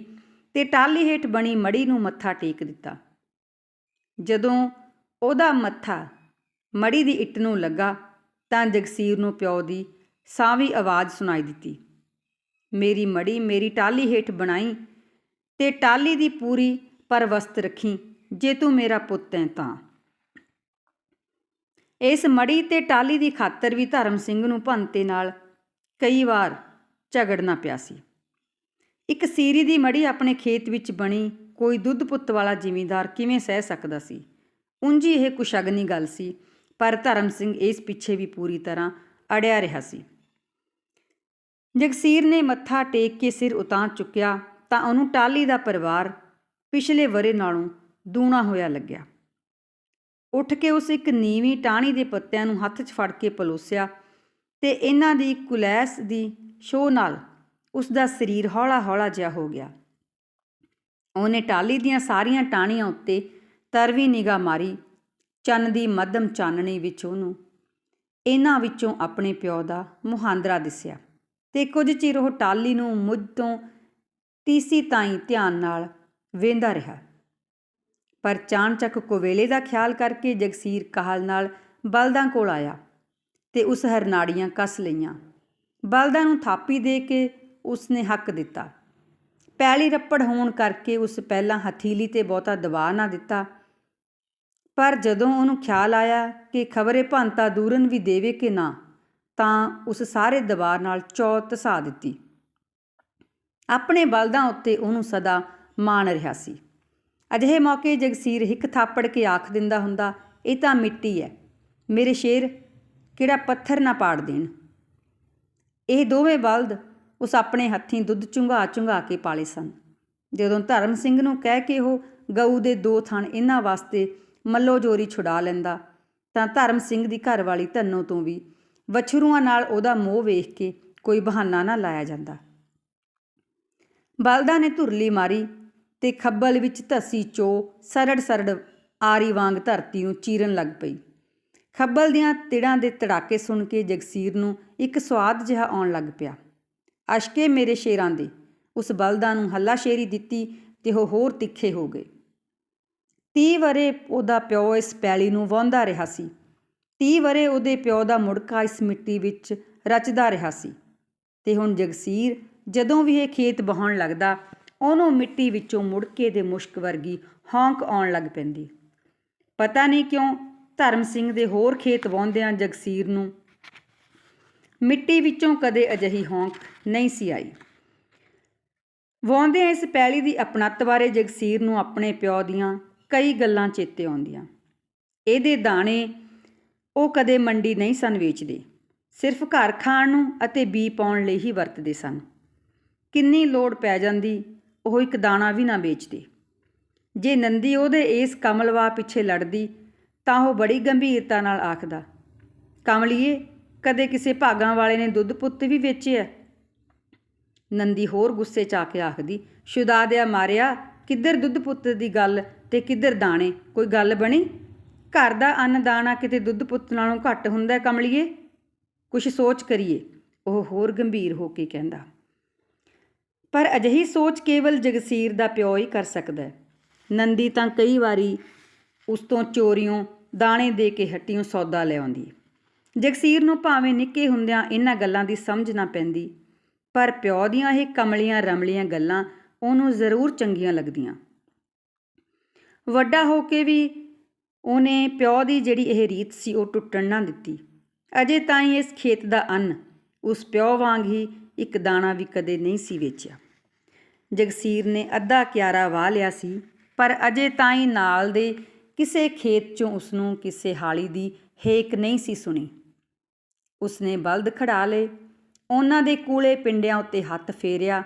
Speaker 1: ਤੇ ਟਾਲੀ ਹੇਠ ਬਣੀ ਮੜੀ ਨੂੰ ਮੱਥਾ ਟੇਕ ਦਿੱਤਾ। ਜਦੋਂ ਉਹਦਾ ਮੱਥਾ ਮੜੀ ਦੀ ਇੱਟ ਨੂੰ ਲੱਗਾ ਤਾਂ ਜਗਸੀਰ ਨੂੰ ਪਿਓ ਦੀ ਸਾਵੀਂ ਆਵਾਜ਼ ਸੁਣਾਈ ਦਿੱਤੀ। ਮੇਰੀ ਮੜੀ, ਮੇਰੀ ਟਾਲੀ ਹੇਠ ਬਣਾਈ ਤੇ ਟਾਲੀ ਦੀ ਪੂਰੀ ਪਰਵਸਤ ਰੱਖੀ, ਜੇ ਤੂੰ ਮੇਰਾ ਪੁੱਤ ਹੈ ਤਾਂ। ਇਸ ਮੜੀ ਤੇ ਟਾਲੀ ਦੀ ਖਾਤਰ ਵੀ ਧਰਮ ਸਿੰਘ ਨੂੰ ਭੰਤੇ ਨਾਲ ਕਈ ਵਾਰ ਝਗੜਨਾ ਪਿਆ ਸੀ। ਇੱਕ ਸੀਰੀ ਦੀ ਮੜੀ ਆਪਣੇ ਖੇਤ ਵਿੱਚ ਬਣੀ ਕੋਈ ਦੁੱਧ ਪੁੱਤ ਵਾਲਾ ਜ਼ਿਮੀਂਦਾਰ ਕਿਵੇਂ ਸਹਿ ਸਕਦਾ ਸੀ? ਉਂਝੀ ਇਹ ਕੁਸ਼ਗਨੀ ਗੱਲ ਸੀ, ਪਰ ਧਰਮ ਸਿੰਘ ਇਸ ਪਿੱਛੇ ਵੀ ਪੂਰੀ ਤਰ੍ਹਾਂ ਅੜਿਆ ਰਿਹਾ ਸੀ। ਜਗਸੀਰ ਨੇ ਮੱਥਾ ਟੇਕ ਕੇ ਸਿਰ ਉਤਾਂ ਚੁੱਕਿਆ ਤਾਂ ਉਹਨੂੰ ਟਾਲੀ ਦਾ ਪਰਿਵਾਰ ਪਿਛਲੇ ਵਰੇ ਨਾਲੋਂ ਦੂਣਾ ਹੋਇਆ ਲੱਗਿਆ। ਉੱਠ ਕੇ ਉਸ ਇੱਕ ਨੀਵੀਂ ਟਾਹਣੀ ਦੇ ਪੱਤਿਆਂ ਨੂੰ ਹੱਥ 'ਚ ਫੜ ਕੇ ਪਲੋਸਿਆ ਤੇ ਇਹਨਾਂ ਦੀ ਕੁਲੈਸ ਦੀ ਸ਼ੋਅ ਨਾਲ ਉਸ ਦਾ ਸਰੀਰ ਹੌਲਾ-ਹੌਲਾ ਜਿਹਾ ਹੋ ਗਿਆ। ਉਹਨੇ ਟਾਲੀ ਦੀਆਂ ਸਾਰੀਆਂ ਟਾਹਣੀਆਂ ਉੱਤੇ ਤਰਵੀ ਨਿਗਾਹ ਮਾਰੀ, ਚੰਨ ਦੀ ਮੱਧਮ ਚਾਨਣੀ ਵਿੱਚ ਉਹਨੂੰ, ਇਹਨਾਂ ਵਿੱਚੋਂ ਆਪਣੇ ਪਿਓ ਦਾ ਮੁਹਾਂਦਰਾ ਦਿਸਿਆ ਤੇ ਕੁਝ ਚਿਰ ਉਹ ਟਾਲੀ ਨੂੰ ਮੁੱਝ ਤੋਂ ਤੀਸੀ ਤਾਈਂ ਧਿਆਨ ਨਾਲ ਵੇਂਦਾ ਰਿਹਾ। ਪਰ ਚਾਣਚੱਕ ਕੋਵੇਲੇ ਦਾ ਖਿਆਲ ਕਰਕੇ ਜਗਸੀਰ ਕਾਹਲ ਨਾਲ ਬਲਦਾਂ ਕੋਲ ਆਇਆ ਤੇ ਉਸ ਹਰਨਾੜੀਆਂ ਕੱਸ ਲਈਆਂ। ਬਲਦਾਂ ਨੂੰ ਥਾਪੀ ਦੇ ਕੇ ਉਸਨੇ ਹੱਕ ਦਿੱਤਾ। ਪੈਲੀ ਰੱਪੜ ਹੋਣ ਕਰਕੇ ਉਸ ਪਹਿਲਾਂ ਹਥੀਲੀ ਤੇ ਬਹੁਤਾ ਦਬਾਅ ਨਾ ਦਿੱਤਾ। ਪਰ ਜਦੋਂ ਉਹਨੂੰ ਖਿਆਲ ਆਇਆ ਕਿ ਖਬਰੇ ਭੰਤਾ ਦੂਰਨ ਵੀ ਦੇਵੇ ਕਿ ਨਾ, ਤਾਂ ਉਸ ਸਾਰੇ ਦਬਾਅ ਨਾਲ ਚੌ ਤਸਾ ਦਿੱਤੀ। ਆਪਣੇ ਬਲਦਾਂ ਉੱਤੇ ਉਹਨੂੰ ਸਦਾ ਮਾਣ ਰਿਹਾ ਸੀ। ਅਜਿਹੇ ਮੌਕੇ ਜਗਸੀਰ ਹਿੱਕ ਥਾਪੜ ਕੇ ਆਖ ਦਿੰਦਾ ਹੁੰਦਾ, ਇਹ ਤਾਂ ਮਿੱਟੀ ਹੈ ਮੇਰੇ ਸ਼ੇਰ, ਕਿਹੜਾ ਪੱਥਰ ਨਾ ਪਾੜ ਦੇਣ? ਇਹ ਦੋਵੇਂ ਬਲਦ ਉਸ ਆਪਣੇ ਹੱਥੀਂ ਦੁੱਧ ਚੁੰਘਾ ਚੁੰਘਾ ਕੇ ਪਾਲੇ ਸਨ। ਜਦੋਂ ਧਰਮ ਸਿੰਘ ਨੂੰ ਕਹਿ ਕੇ ਉਹ ਗਊ ਦੇ ਦੋ ਥਣ ਇਹਨਾਂ ਵਾਸਤੇ ਮੱਲੋ ਜੋਰੀ ਛੁਡਾ ਲੈਂਦਾ, ਤਾਂ ਧਰਮ ਸਿੰਘ ਦੀ ਘਰ ਵਾਲੀ ਧੰਨੋ ਤੋਂ ਵੀ ਵਛਰੂਆਂ ਨਾਲ ਉਹਦਾ ਮੋਹ ਵੇਖ ਕੇ ਕੋਈ ਬਹਾਨਾ ਨਾ ਲਾਇਆ ਜਾਂਦਾ। ਬਲਦਾਂ ਨੇ ਧੁਰਲੀ ਮਾਰੀ ਤੇ ਖੱਬਲ ਵਿੱਚ ਧਸੀ ਚੋ ਸਰੜ ਸਰੜ ਆਰੀ ਵਾਂਗ ਧਰਤੀ ਨੂੰ ਚੀਰਨ ਲੱਗ ਪਈ। ਖੱਬਲ ਦੀਆਂ ਤਿੜਾਂ ਦੇ ਤੜਾਕੇ ਸੁਣ ਕੇ ਜਗਸੀਰ ਨੂੰ ਇੱਕ ਸਵਾਦ ਜਿਹਾ ਆਉਣ ਲੱਗ ਪਿਆ। ਅਸ਼ਕੇ ਮੇਰੇ ਸ਼ੇਰਾਂ ਦੇ, ਉਸ ਬਲਦਾਂ ਨੂੰ ਹੱਲਾ ਸ਼ੇਰੀ ਦਿੱਤੀ ਤੇ ਉਹ ਹੋਰ ਤਿੱਖੇ ਹੋ ਗਏ। 30 ਵਰੇ ਉਹਦਾ ਪਿਓ ਇਸ ਪੈਲੀ ਨੂੰ ਵਾਹੁੰਦਾ ਰਿਹਾ ਸੀ। 30 ਵਰੇ ਉਹਦੇ ਪਿਓ ਦਾ ਮੁੜਕਾ ਇਸ ਮਿੱਟੀ ਵਿੱਚ ਰਚਦਾ ਰਿਹਾ ਸੀ। ਤੇ ਹੁਣ ਜਗਸੀਰ ਜਦੋਂ ਵੀ ਇਹ ਖੇਤ ਬਹਾਉਣ ਲੱਗਦਾ ਉਹਨੂੰ ਮਿੱਟੀ ਵਿੱਚੋਂ ਮੁੜਕੇ ਦੇ ਮੁਸ਼ਕ ਵਰਗੀ ਹੌਂਕ ਆਉਣ ਲੱਗ ਪੈਂਦੀ। ਪਤਾ ਨਹੀਂ ਕਿਉਂ ਧਰਮ ਸਿੰਘ ਦੇ ਹੋਰ ਖੇਤ ਵਾਹੁੰਦਿਆਂ ਜਗਸੀਰ ਨੂੰ ਮਿੱਟੀ ਵਿੱਚੋਂ ਕਦੇ ਅਜਿਹੀ ਹੌਂਕ ਨਹੀਂ ਸੀ ਆਈ। ਵਾਹੁੰਦਿਆਂ ਇਸ ਪੈਲੀ ਦੀ ਅਪਣਤ ਬਾਰੇ ਜਗਸੀਰ ਨੂੰ ਆਪਣੇ ਪਿਓ ਦੀਆਂ ਕਈ ਗੱਲਾਂ ਚੇਤੇ ਆਉਂਦੀਆਂ। ਇਹਦੇ ਦਾਣੇ ਉਹ ਕਦੇ ਮੰਡੀ ਨਹੀਂ ਸਨ ਵੇਚਦੇ। ਸਿਰਫ ਘਰ ਖਾਣ ਨੂੰ ਅਤੇ ਬੀ ਪਾਉਣ ਲਈ ਹੀ ਵਰਤਦੇ ਸਨ। ਕਿੰਨੀ ਲੋੜ ਪੈ ਜਾਂਦੀ ਉਹ ਇੱਕ ਦਾਣਾ ਵੀ ਨਾ ਵੇਚਦੇ। ਜੇ ਨੰਦੀ ਉਹਦੇ ਇਸ ਕਮਲਵਾ ਪਿੱਛੇ ਲੜਦੀ, ਤਾਂ ਉਹ ਬੜੀ ਗੰਭੀਰਤਾ ਨਾਲ ਆਖਦਾ, ਕਮਲੀਏ, ਕਦੇ ਕਿਸੇ ਭਾਗਾਂ ਵਾਲੇ ਨੇ ਦੁੱਧ ਪੁੱਤ ਵੀ ਵੇਚਿਆ? ਨੰਦੀ ਹੋਰ ਗੁੱਸੇ ਚ ਆ ਕੇ ਆਖਦੀ, ਸ਼ੁਦਾ ਦਿਆ ਮਾਰਿਆ, ਕਿੱਧਰ ਦੁੱਧ ਪੁੱਤ ਦੀ ਗੱਲ ਤੇ ਕਿੱਧਰ ਦਾਣੇ? ਕੋਈ ਗੱਲ ਬਣੀ? ਘਰ ਦਾ ਅੰਨ ਦਾਣਾ ਕਿਤੇ ਦੁੱਧ ਪੁੱਤ ਨਾਲੋਂ ਘੱਟ ਹੁੰਦਾ ਕਮਲੀਏ? ਕੁਛ ਸੋਚ ਕਰੀਏ। ਉਹ ਹੋਰ ਗੰਭੀਰ ਹੋ ਕੇ ਕਹਿੰਦਾ ਪਰ ਅਜਿਹੀ ਸੋਚ ਕੇਵਲ ਜਗਸੀਰ ਦਾ ਪਿਓ ਹੀ ਕਰ ਸਕਦਾ ਹੈ। ਨੰਦੀ ਤਾਂ ਕਈ ਵਾਰੀ ਉਸ ਤੋਂ ਚੋਰੀਓਂ ਦਾਣੇ ਦੇ ਕੇ ਹੱਟੀਓਂ ਸੌਦਾ ਲੈ ਆਉਂਦੀ ਜਗਸੀਰ ਨੂੰ ਭਾਵੇਂ ਨਿੱਕੇ ਹੁੰਦਿਆਂ ਇਹਨਾਂ ਗੱਲਾਂ ਦੀ ਸਮਝ ਨਾ ਪੈਂਦੀ, ਪਰ ਪਿਓ ਦੀਆਂ ਇਹ ਕਮਲੀਆਂ ਰਮਲੀਆਂ ਗੱਲਾਂ ਉਹਨੂੰ ਜ਼ਰੂਰ ਚੰਗੀਆਂ ਲੱਗਦੀਆਂ। ਵੱਡਾ ਹੋ ਕੇ ਵੀ ਉਹਨੇ ਪਿਓ ਦੀ ਜਿਹੜੀ ਇਹ ਰੀਤ ਸੀ ਉਹ ਟੁੱਟਣ ਨਾ ਦਿੱਤੀ। ਅਜੇ ਤਾਈਂ ਇਸ ਖੇਤ ਦਾ ਅੰਨ ਉਸ ਪਿਓ ਵਾਂਗ ਹੀ ਇੱਕ ਦਾਣਾ ਵੀ ਕਦੇ ਨਹੀਂ ਸੀ ਵੇਚਿਆ। ਜਗਸੀਰ ਨੇ ਅੱਧਾ ਕਿਆਰਾ ਵਾਹ ਲਿਆ ਸੀ, ਪਰ ਅਜੇ ਤਾਈਂ ਨਾਲ ਦੇ ਕਿਸੇ ਖੇਤ ਚੋਂ ਉਸ ਨੂੰ ਕਿਸੇ ਹਾਲੀ ਦੀ ਹੇਕ ਨਹੀਂ ਸੀ ਸੁਣੀ। ਉਸਨੇ ਬਲਦ ਖੜਾ ਲਏ, ਉਹਨਾਂ ਦੇ ਕੂਲੇ ਪਿੰਡਿਆਂ ਉੱਤੇ ਹੱਥ ਫੇਰਿਆ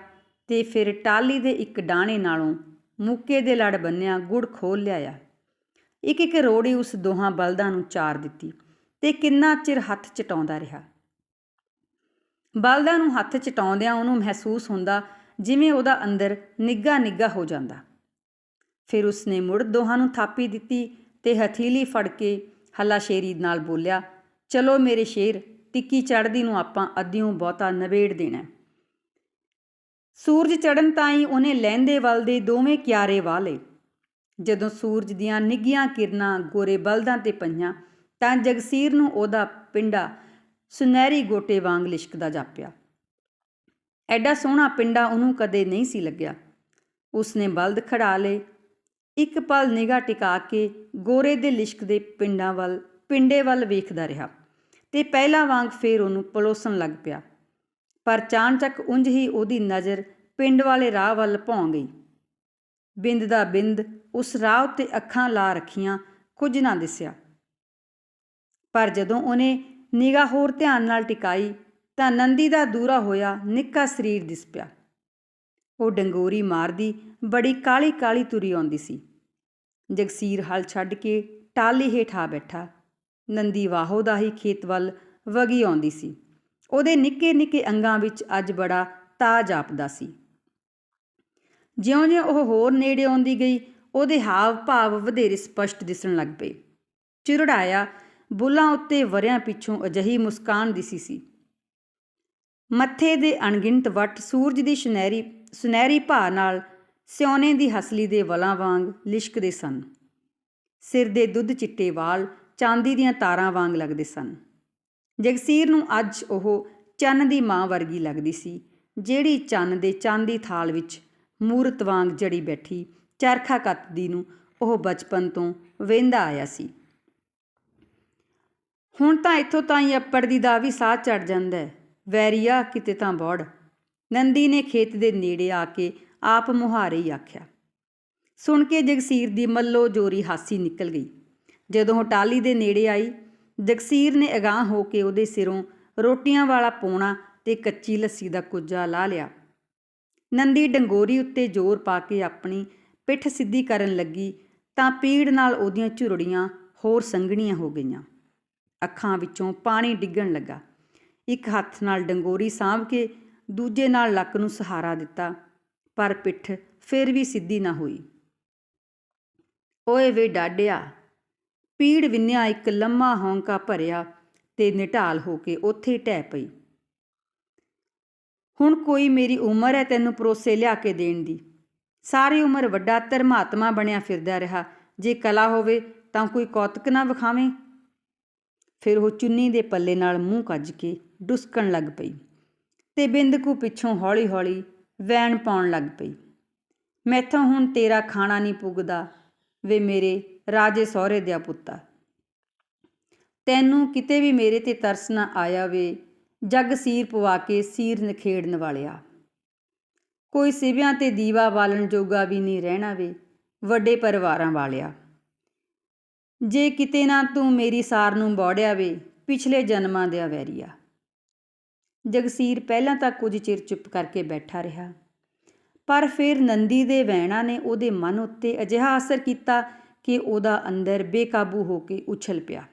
Speaker 1: ਤੇ ਫਿਰ ਟਾਲੀ ਦੇ ਇੱਕ ਡਾਣੇ ਨਾਲੋਂ ਮੁੱਕੇ ਦੇ ਲੜ ਬੰਨਿਆ ਗੁੜ ਖੋਲ ਲਿਆਇਆ। ਇੱਕ ਇੱਕ ਰੋੜੀ ਉਸ ਦੋਹਾਂ ਬਲਦਾਂ ਨੂੰ ਚਾਰ ਦਿੱਤੀ ਤੇ ਕਿੰਨਾ ਚਿਰ ਹੱਥ ਚਟਾਉਂਦਾ ਰਿਹਾ। ਬਲਦਾਂ ਨੂੰ ਹੱਥ ਚਟਾਉਂਦਿਆਂ ਉਹਨੂੰ ਮਹਿਸੂਸ ਹੁੰਦਾ ਜਿਵੇਂ ਉਹਦਾ ਅੰਦਰ ਨਿੱਗਾ ਨਿੱਗਾ ਹੋ ਜਾਂਦਾ। ਫਿਰ ਉਸਨੇ ਮੁੜ ਦੋਹਾਂ ਨੂੰ ਥਾਪੀ ਦਿੱਤੀ ਤੇ ਹਥੀਲੀ ਫੜ ਕੇ ਹੱਲਾਸ਼ੇਰੀ ਨਾਲ ਬੋਲਿਆ, ਚਲੋ ਮੇਰੇ ਸ਼ੇਰ, ਟਿੱਕੀ ਚੜਦੀ ਨੂੰ ਆਪਾਂ ਅੱਧਿਓਂ ਬਹੁਤਾ ਨਵੇੜ ਦੇਣਾ ਸੂਰਜ ਚੜਨ ਤਾਈਂ ਉਹਨੇ ਲਹਿੰਦੇ ਵੱਲ ਦੇ ਦੋਵੇਂ ਕਿਆਰੇ ਵਾਹ ਲਏ। ਜਦੋਂ ਸੂਰਜ ਦੀਆਂ ਨਿੱਗੀਆਂ ਕਿਰਨਾਂ ਗੋਰੇ ਬਲਦਾਂ ਤੇ ਪਈਆਂ ਤਾਂ ਜਗਸੀਰ ਨੂੰ ਉਹਦਾ ਪਿੰਡਾ ਸੁਨਹਿਰੀ ਗੋਟੇ ਵਾਂਗ ਲਿਸ਼ਕਦਾ ਜਾਪਿਆ। ਐਡਾ ਸੋਹਣਾ ਪਿੰਡਾ ਉਹਨੂੰ ਕਦੇ ਨਹੀਂ ਸੀ ਲੱਗਿਆ। ਉਸਨੇ ਬਲਦ ਖੜਾ ਲਏ। ਇੱਕ ਪਲ ਨਿਗਾਹ ਟਿਕਾ ਕੇ ਗੋਰੇ ਦੇ ਲਿਸ਼ਕਦੇ ਪਿੰਡਾਂ ਵੱਲ, ਪਿੰਡੇ ਵੱਲ ਵੇਖਦਾ ਰਿਹਾ ਤੇ ਪਹਿਲਾਂ ਵਾਂਗ ਫੇਰ ਉਹਨੂੰ ਪਲੋਸਣ ਲੱਗ ਪਿਆ। ਪਰ ਚਾਣਚੱਕ ਉਂਝ ਹੀ ਉਹਦੀ ਨਜ਼ਰ ਪਿੰਡ ਵਾਲੇ ਰਾਹ ਵੱਲ ਭੌਂ ਗਈ। ਬਿੰਦ ਦਾ ਬਿੰਦ ਉਸ ਰਾਹ ਉੱਤੇ ਅੱਖਾਂ ਲਾ ਰੱਖੀਆਂ ਕੁਝ ਨਾ ਦਿਸਿਆ। ਪਰ ਜਦੋਂ ਉਹਨੇ ਨਿਗਾਹ ਹੋਰ ਧਿਆਨ ਨਾਲ ਟਿਕਾਈ ਤਾਂ ਨੰਦੀ ਦਾ ਦੂਰਾ ਹੋਇਆ, ਨਿੱਕਾ ਸਰੀਰ ਦਿਸ ਪਿਆ ਉਹ ਡੰਗੋਰੀ ਮਾਰਦੀ, ਬੜੀ ਕਾਲੀ ਕਾਲੀ ਤੁਰੀ ਆਉਂਦੀ ਸੀ। ਜਗਸੀਰ ਹਲ ਛੱਡ ਕੇ ਟਾਲੀ ਹੇਠ ਆ ਬੈਠਾ। ਨੰਦੀ ਵਾਹੋ ਦਾ ਹੀ ਖੇਤ ਵੱਲ ਵਗੀ ਆਉਂਦੀ ਸੀ। ਉਹਦੇ ਨਿੱਕੇ ਨਿੱਕੇ ਅੰਗਾਂ ਵਿੱਚ ਅੱਜ ਬੜਾ ਤਾਜ ਆਪਦਾ ਸੀ। ਜਿਉਂ-ਜਿਉਂ ਉਹ ਹੋਰ ਨੇੜੇ ਆਉਂਦੀ ਗਈ, ਉਹਦੇ ਹਾਵ ਭਾਵ ਵਧੇਰੇ ਸਪਸ਼ਟ ਦਿਸਣ ਲੱਗ ਪਏ। ਚਿਰੜਾਇਆ ਬੁੱਲਾਂ ਉੱਤੇ ਵਰਿਆਂ ਪਿੱਛੋਂ ਅਜਹੀ ਮੁਸਕਾਨ ਦਿਸੀ ਸੀ। ਮੱਥੇ ਦੇ ਅਣਗਿਣਤ ਵੱਟ ਸੂਰਜ ਦੀ ਸੁਨਹਿਰੀ ਸੁਨਹਿਰੀ ਭਾ ਨਾਲ ਸਿਉਨੇ ਦੀ ਹਸਲੀ ਦੇ ਵਲਾਂ ਵਾਂਗ ਲਿਸ਼ਕਦੇ ਸਨ। ਸਿਰ ਦੇ ਦੁੱਧ ਚਿੱਟੇ ਵਾਲ ਚਾਂਦੀ ਦੀਆਂ ਤਾਰਾਂ ਵਾਂਗ ਲੱਗਦੇ ਸਨ। ਜਗਸੀਰ ਨੂੰ ਅੱਜ ਉਹ ਚੰਨ ਦੀ ਮਾਂ ਵਰਗੀ ਲੱਗਦੀ ਸੀ, ਜਿਹੜੀ ਚੰਨ ਦੇ ਚਾਂਦੀ ਥਾਲ ਵਿੱਚ ਮੂਰਤ ਵਾਂਗ ਜੜੀ ਬੈਠੀ ਚਰਖਾ ਕੱਤਦੀ ਨੂੰ ਉਹ ਬਚਪਨ ਤੋਂ ਵੇਂਦਾ ਆਇਆ ਸੀ। ਹੁਣ ਤਾਂ ਇੱਥੋਂ ਤਾਂ ਹੀ ਅੱਪੜ ਦੀ ਦਾ ਵੀ ਸਾਹ ਚੜ ਜਾਂਦਾ ਹੈ। ਵੈਰੀਆ, ਕਿਤੇ ਤਾਂ ਬੋੜ। ਨੰਦੀ ਨੇ ਖੇਤ ਦੇ ਨੇੜੇ ਆ ਕੇ ਆਪ ਮੁਹਾਰੇ ਹੀ ਆਖਿਆ। ਸੁਣ ਕੇ ਜਗਸੀਰ ਦੀ ਮੱਲੋ ਜੋਰੀ ਹਾਸੀ ਨਿਕਲ ਗਈ। ਜਦੋਂ ਉਹ ਦੇ ਨੇੜੇ ਆਈ, ਜਗਸੀਰ ਨੇ ਅਗਾਹ ਹੋ ਕੇ ਉਹਦੇ ਸਿਰੋਂ ਰੋਟੀਆਂ ਵਾਲਾ ਪੋਣਾ ਤੇ ਕੱਚੀ ਲੱਸੀ ਦਾ ਕੁੱਜਾ ਲਾ ਲਿਆ। ਨੰਦੀ ਡੰਗੋਰੀ ਉੱਤੇ ਜ਼ੋਰ ਪਾ ਕੇ ਆਪਣੀ ਪਿੱਠ ਸਿੱਧੀ ਕਰਨ ਲੱਗੀ ਤਾਂ ਪੀੜ ਨਾਲ ਉਹਦੀਆਂ ਝੁਰੜੀਆਂ ਹੋਰ ਸੰਘਣੀਆਂ ਹੋ ਗਈਆਂ। ਅੱਖਾਂ ਵਿੱਚੋਂ ਪਾਣੀ ਡਿੱਗਣ ਲੱਗਾ। ਇੱਕ ਹੱਥ ਨਾਲ ਡੰਗੋਰੀ ਸਾਂਭ ਕੇ ਦੂਜੇ ਨਾਲ ਲੱਕ ਨੂੰ ਸਹਾਰਾ ਦਿੱਤਾ, ਪਰ ਪਿੱਠ ਫਿਰ ਵੀ ਸਿੱਧੀ ਨਾ ਹੋਈ। ਓਏ ਵੇ ਡਾਡਿਆ ਪੀੜ ਵਿੰਨਿਆ ਇੱਕ ਲੰਮਾ ਹੌਂਕਾ ਭਰਿਆ ਤੇ ਨਿਟਾਲ ਹੋ ਕੇ ਉੱਥੇ ਹੀ ਟਹਿ ਪਈ। ਹੁਣ ਕੋਈ ਮੇਰੀ ਉਮਰ ਹੈ ਤੈਨੂੰ ਪਰੋਸੇ ਲਿਆ ਕੇ ਦੇਣ ਦੀ। ਸਾਰੀ ਉਮਰ ਵੱਡਾ ਧਰਮਾਤਮਾ ਬਣਿਆ ਫਿਰਦਾ ਰਿਹਾ। ਜੇ ਕਲਾ ਹੋਵੇ ਤਾਂ ਕੋਈ ਕੌਤਕ ਨਾ ਵਿਖਾਵੇਂ। ਫਿਰ ਉਹ ਚੁੰਨੀ ਦੇ ਪੱਲੇ ਨਾਲ ਮੂੰਹ ਕੱਜ ਕੇ ਡੁਸਕਣ ਲੱਗ ਪਈ ਤੇ ਬਿੰਦਕੂ ਪਿੱਛੋਂ ਹੌਲੀ-ਹੌਲੀ ਵੈਣ ਪਾਉਣ ਲੱਗ ਪਈ। ਮੈਥੋਂ ਹੁਣ ਤੇਰਾ ਖਾਣਾ ਨਹੀਂ ਪੁੱਗਦਾ ਵੇ ਮੇਰੇ ਰਾਜੇ ਸਹੁਰੇ ਦਿਆ ਪੁੱਤਾ। ਤੈਨੂੰ ਕਿਤੇ ਵੀ ਮੇਰੇ ਤੇ ਤਰਸ ਨਾ ਆਇਆ ਵੇ, ਜਗ ਸੀਰ ਪਵਾ ਕੇ ਸੀਰ ਨਖੇੜਨ ਵਾਲਿਆ। ਕੋਈ ਸਿਵਿਆਂ ਤੇ ਦੀਵਾ ਬਾਲਣ ਜੋਗਾ ਵੀ ਨਹੀਂ ਰਹਿਣਾ ਵੇ, ਵੱਡੇ ਪਰਿਵਾਰਾਂ ਵਾਲਿਆ। ਜੇ ਕਿਤੇ ਨਾ ਤੂੰ ਮੇਰੀ ਸਾਰ ਨੂੰ ਬੋੜਿਆ ਵੇ, ਪਿਛਲੇ ਜਨਮਾਂ ਦੇ ਵੈਰੀਆ। ਜਗਸੀਰ ਪਹਿਲਾਂ ਤਾਂ ਕੁਝ ਚਿਰ ਚੁੱਪ ਕਰਕੇ ਬੈਠਾ ਰਿਹਾ। ਪਰ ਫਿਰ ਨੰਦੀ ਦੇ ਵੈਣਾ ਨੇ ਉਹਦੇ ਮਨ ਉੱਤੇ ਅਜਿਹਾ ਅਸਰ ਕੀਤਾ ਕਿ ਉਹਦਾ ਅੰਦਰ ਬੇਕਾਬੂ ਹੋ ਕੇ ਉਛਲ ਪਿਆ।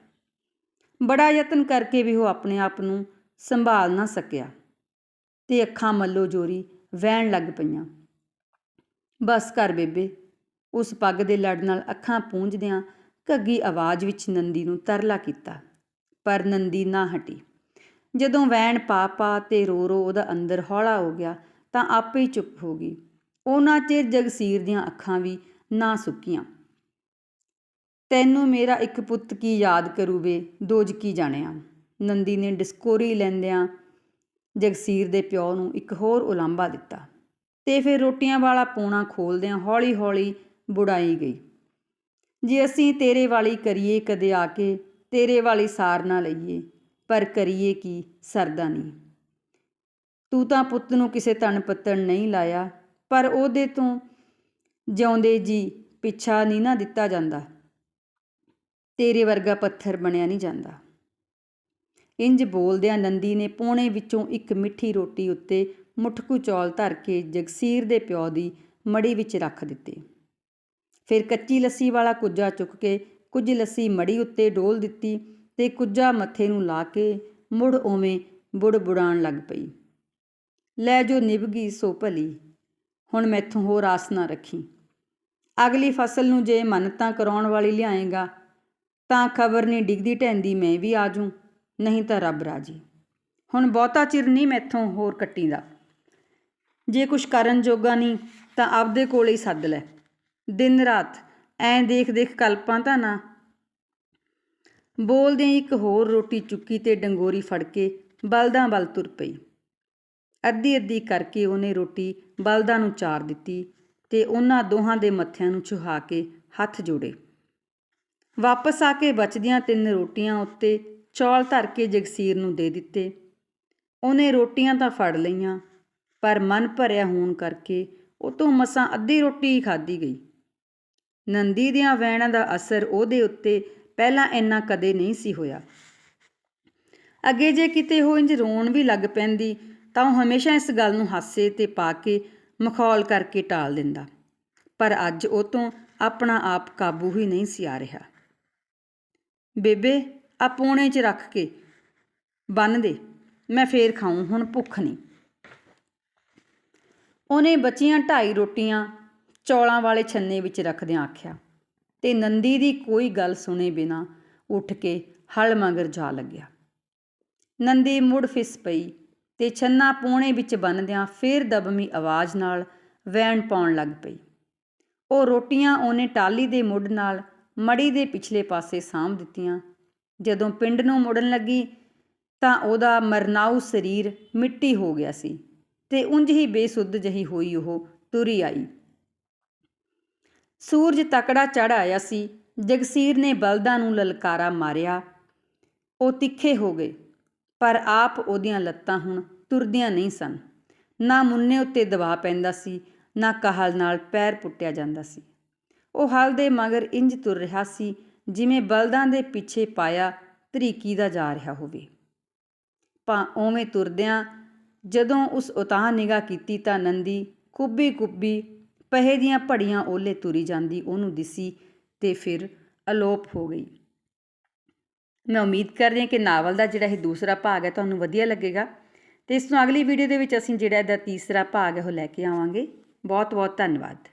Speaker 1: ਬੜਾ ਯਤਨ ਕਰਕੇ ਵੀ ਉਹ ਆਪਣੇ ਆਪ ਨੂੰ ਸੰਭਾਲ ਨਾ ਸਕਿਆ ਤੇ ਅੱਖਾਂ ਮੱਲੋ ਜੋਰੀ ਵਹਿਣ ਲੱਗ ਪਈਆਂ। ਬਸ ਕਰ ਬੇਬੇ, ਉਸ ਪੱਗ ਦੇ ਲੜ ਨਾਲ ਅੱਖਾਂ ਪੂੰਝਦਿਆਂ ਘੱਗੀ ਆਵਾਜ਼ ਵਿੱਚ ਨੰਦੀ ਨੂੰ ਤਰਲਾ ਕੀਤਾ, ਪਰ ਨੰਦੀ ਨਾ ਹਟੀ। ਜਦੋਂ ਵੈਣ ਪਾ ਪਾ ਤੇ ਰੋ ਰੋ ਉਹਦਾ ਅੰਦਰ ਹੌਲਾ ਹੋ ਗਿਆ ਤਾਂ ਆਪੇ ਹੀ ਚੁੱਪ ਹੋ ਗਈ। ਉਹਨਾਂ ਚਿਰ ਜਗਸੀਰ ਦੀਆਂ ਅੱਖਾਂ ਵੀ ਨਾ ਸੁੱਕੀਆਂ। ਤੈਨੂੰ ਮੇਰਾ ਇੱਕ ਪੁੱਤ ਕੀ ਯਾਦ ਕਰੂਵੇ, ਦੋਜ ਕੀ ਜਾਣਿਆ? ਨੰਦੀ ਨੇ ਡਿਸਕੋਰੀ ਲੈਂਦਿਆਂ ਜਗਸੀਰ ਦੇ ਪਿਓ ਨੂੰ ਇੱਕ ਹੋਰ ਉਲਾਂਭਾ ਦਿੱਤਾ ਤੇ ਫਿਰ ਰੋਟੀਆਂ ਵਾਲਾ ਪੋਣਾ ਖੋਲਦਿਆਂ ਹੌਲੀ-ਹੌਲੀ ਬੁੜਾਈ ਗਈ। ਜੇ ਅਸੀਂ ਤੇਰੇ ਵਾਲੀ ਕਰੀਏ ਕਦੇ ਆ ਕੇ, ਤੇਰੇ ਵਾਲੀ ਸਾਰ ਨਾ ਲਈਏ, ਪਰ ਕਰੀਏ ਕੀ ਸਰਦਾ ਨਹੀਂ। ਤੂੰ ਤਾਂ ਪੁੱਤ ਨੂੰ ਕਿਸੇ ਤਣ ਪੱਤਣ ਨਹੀਂ ਲਾਇਆ, ਪਰ ਉਹਦੇ ਤੋਂ ਜਿਉਂਦੇ ਜੀ ਪਿੱਛਾ ਨਹੀਂ ਨਾ ਦਿੱਤਾ ਜਾਂਦਾ। ਤੇਰੇ ਵਰਗਾ ਪੱਥਰ ਬਣਿਆ ਨਹੀਂ ਜਾਂਦਾ। ਇੰਜ ਬੋਲਦਿਆਂ ਨੰਦੀ ਨੇ ਪੋਣੇ ਵਿੱਚੋਂ ਇੱਕ ਮਿੱਠੀ ਰੋਟੀ ਉੱਤੇ ਮੁੱਠਕੂ ਚੌਲ ਧਰ ਕੇ ਜਗਸੀਰ ਦੇ ਪਿਓ ਦੀ ਮੜੀ ਵਿੱਚ ਰੱਖ ਦਿੱਤੇ। ਫਿਰ ਕੱਚੀ ਲੱਸੀ ਵਾਲਾ ਕੁੱਜਾ ਚੁੱਕ ਕੇ ਕੁਝ ਲੱਸੀ ਮੜੀ ਉੱਤੇ ਡੋਲ ਦਿੱਤੀ ਤੇ ਕੁੱਜਾ ਮੱਥੇ ਨੂੰ ਲਾ ਕੇ ਮੁੜ ਉਵੇਂ ਬੁੜ ਬੁੜਾਣ ਲੱਗ ਪਈ। ਲੈ ਜੋ ਨਿਭ ਗਈ ਸੋ ਭਲੀ, ਹੁਣ ਮੈਥੋਂ ਹੋਰ ਆਸ ਨਾ ਰੱਖੀ। ਅਗਲੀ ਫਸਲ ਨੂੰ ਜੇ ਮੰਨਤਾਂ ਕਰਾਉਣ ਵਾਲੀ ਲਿਆਏਗਾ, ਤਾਂ ਖਬਰ ਨਹੀਂ ਡਿੱਗਦੀ ਢੈਂਦੀ ਮੈਂ ਵੀ ਆ ਜੂ ਨਹੀਂ ਤਾਂ ਰੱਬ ਰਾਜੀ। ਹੁਣ ਬਹੁਤਾ ਚਿਰ ਨਹੀਂ ਮੈਥੋਂ ਹੋਰ ਕੱਟੀ ਦਾ ਜੇ ਕੁਛ ਕਰਨ ਜੋਗਾ ਨਹੀਂ, ਤਾਂ ਆਪਦੇ ਕੋਲੇ ਹੀ ਸੱਦ ਲੈ। ਦਿਨ ਰਾਤ। ਐਂ ਦੇਖ ਦੇਖ ਕਲਪਾਂ ਤਾਂ ਨਾ। ਬੋਲਦਿਆਂ ਇੱਕ ਹੋਰ ਰੋਟੀ ਚੁੱਕੀ ਤੇ ਡੰਗੋਰੀ ਫੜ ਕੇ ਬਲਦਾਂ ਵੱਲ ਤੁਰ ਪਈ। ਅੱਧੀ ਅੱਧੀ ਕਰਕੇ ਉਹਨੇ ਰੋਟੀ ਬਲਦਾਂ ਨੂੰ ਚਾਰ ਦਿੱਤੀ ਤੇ ਉਹਨਾਂ ਦੋਹਾਂ ਦੇ ਮੱਥਿਆਂ ਨੂੰ ਛੁਹਾ ਕੇ ਹੱਥ ਜੋੜੇ। ਵਾਪਸ ਆ ਕੇ ਬਚਦੀਆਂ ਤਿੰਨ ਰੋਟੀਆਂ ਉੱਤੇ ਚੌਲ ਧਰ ਕੇ ਜਗਸੀਰ ਨੂੰ ਦੇ ਦਿੱਤੇ। ਉਹਨੇ ਰੋਟੀਆਂ ਤਾਂ ਫੜ ਲਈਆਂ, ਪਰ ਮਨ ਭਰਿਆ ਹੋਣ ਕਰਕੇ ਉਹ ਤੋਂ ਮਸਾਂ ਅੱਧੀ ਰੋਟੀ ਹੀ ਖਾਧੀ ਗਈ। ਨੰਦੀ ਦੀਆਂ ਵਹਿਣਾਂ ਦਾ ਅਸਰ ਉਹਦੇ ਉੱਤੇ ਪਹਿਲਾਂ ਇੰਨਾ ਕਦੇ ਨਹੀਂ ਸੀ ਹੋਇਆ। ਅੱਗੇ ਜੇ ਕਿਤੇ ਉਹ ਇੰਜ ਰੋਣ ਵੀ ਲੱਗ ਪੈਂਦੀ, ਤਾਂ ਉਹ ਹਮੇਸ਼ਾ ਇਸ ਗੱਲ ਨੂੰ ਹਾਸੇ ਤੇ ਪਾ ਕੇ ਮਖੌਲ ਕਰਕੇ ਟਾਲ ਦਿੰਦਾ। ਪਰ ਅੱਜ ਉਹ ਤੋਂ ਆਪਣਾ ਆਪ ਕਾਬੂ ਹੀ ਨਹੀਂ ਸੀ ਆ ਰਿਹਾ। ਬੇਬੇ, ਆ ਪੋਣੇ 'ਚ ਰੱਖ ਕੇ। ਬੰਨ ਦੇ, ਮੈਂ ਫੇਰ ਖਾਉਂ ਹੁਣ ਭੁੱਖ ਨਹੀਂ। ਉਹਨੇ ਬੱਚੀਆਂ ਢਾਈ ਰੋਟੀਆਂ ਚੌਲਾਂ ਵਾਲੇ ਛੰਨੇ ਵਿੱਚ ਰੱਖਦਿਆਂ ਆਖਿਆ, ਤੇ ਨੰਦੀ ਦੀ ਕੋਈ ਗੱਲ ਸੁਣੇ ਬਿਨਾ ਉੱਠ ਕੇ ਹਲ ਮਗਰ ਜਾ ਲੱਗਿਆ। ਨੰਦੀ ਮੁੜ ਫਿਸ ਪਈ ਤੇ ਛੰਨਾ ਪੂਣੇ ਵਿੱਚ ਬੰਨਦਿਆਂ ਫੇਰ ਦਬਮੀ ਆਵਾਜ਼ ਨਾਲ ਵੈਣ ਪਾਉਣ ਲੱਗ ਪਈ। ਉਹ ਰੋਟੀਆਂ ਉਹਨੇ ਟਾਲੀ ਦੇ ਮੁੱਢ ਨਾਲ ਮੜੀ ਦੇ ਪਿਛਲੇ ਪਾਸੇ ਸਾਂਭ ਦਿੱਤੀਆਂ। ਜਦੋਂ ਪਿੰਡ ਨੂੰ ਮੁੜਨ ਲੱਗੀ ਤਾਂ ਉਹਦਾ ਮਰਨਾਊ ਸਰੀਰ ਮਿੱਟੀ ਹੋ ਗਿਆ ਸੀ ਤੇ ਉਂਝ ਹੀ ਬੇਸੁੱਧ ਜਹੀ ਹੋਈ ਉਹ ਤੁਰੀ ਆਈ। ਸੂਰਜ ਤਕੜਾ ਚੜ ਆਇਆ ਸੀ। ਜਗਸੀਰ ਨੇ ਬਲਦਾਂ ਨੂੰ ਲਲਕਾਰਾ ਮਾਰਿਆ। ਉਹ ਤਿੱਖੇ ਹੋ ਗਏ। ਪਰ ਆਪ ਉਹਦੀਆਂ ਲੱਤਾਂ ਹੁਣ ਤੁਰਦੀਆਂ ਨਹੀਂ ਸਨ। ਨਾ ਮੁੰਨੇ ਉੱਤੇ ਦਬਾਅ ਪੈਂਦਾ ਸੀ, ਨਾ ਕਾਹਲ ਨਾਲ ਪੈਰ ਪੁੱਟਿਆ ਜਾਂਦਾ ਸੀ। ਉਹ ਹਲ ਦੇ ਮਗਰ ਇੰਜ ਤੁਰ ਰਿਹਾ ਸੀ, ਜਿਵੇਂ ਬਲਦਾਂ ਦੇ ਪਿੱਛੇ ਪਾਇਆ ਤਰੀਕੀ ਦਾ ਜਾ ਰਿਹਾ ਹੋਵੇ। ਪਾ ਓਵੇਂ ਤੁਰਦਿਆਂ ਜਦੋਂ ਉਸ ਉਤਾਹ ਨਿਗਾਹ ਕੀਤੀ ਤਾਂ ਨੰਦੀ ਕੁੱਬੀ ਕੁੱਬੀ ਪਹੇ ਦੀਆਂ ਭੜੀਆਂ ਓਲੇ ਤੁਰੀ ਜਾਂਦੀ, ਉਹਨੂੰ ਦਿਸੀ ਤੇ ਫਿਰ ਅਲੋਪ ਹੋ ਗਈ। ਮੈਂ ਉਮੀਦ ਕਰ ਰਹੀ ਹਾਂ ਕਿ ਨਾਵਲ ਦਾ ਜਿਹੜਾ ਇਹ ਦੂਸਰਾ ਭਾਗ ਹੈ, ਤੁਹਾਨੂੰ ਵਧੀਆ ਲੱਗੇਗਾ। ਤੇ ਇਸ ਤੋਂ ਅਗਲੀ ਵੀਡੀਓ ਦੇ ਵਿੱਚ ਅਸੀਂ ਜਿਹੜਾ ਇਹਦਾ ਤੀਸਰਾ ਭਾਗ ਹੈ, ਉਹ ਲੈ ਕੇ ਆਵਾਂਗੇ। ਬਹੁਤ ਬਹੁਤ ਧੰਨਵਾਦ।